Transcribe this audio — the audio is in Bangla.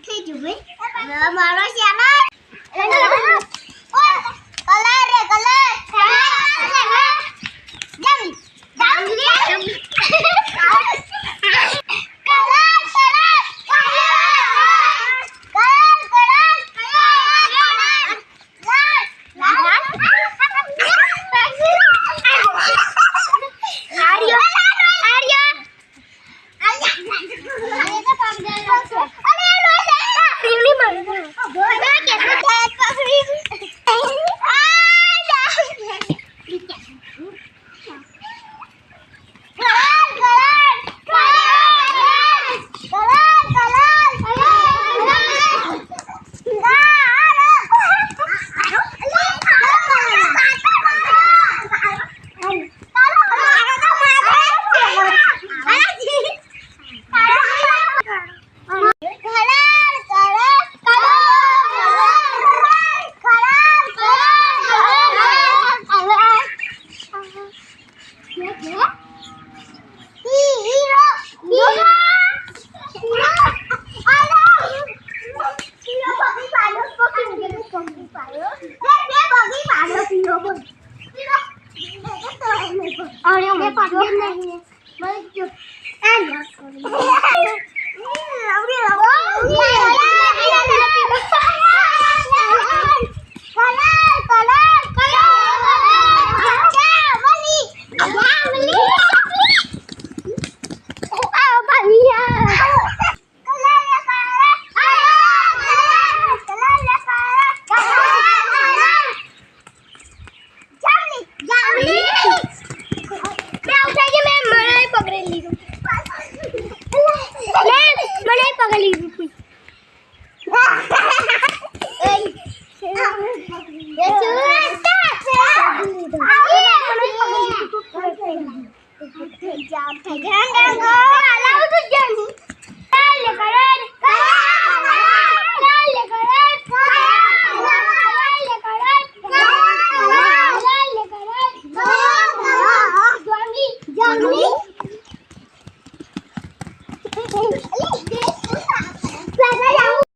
થઈ ગયું ભાઈ મારો શિયાળા Thank you. Ayo. পাগলি এই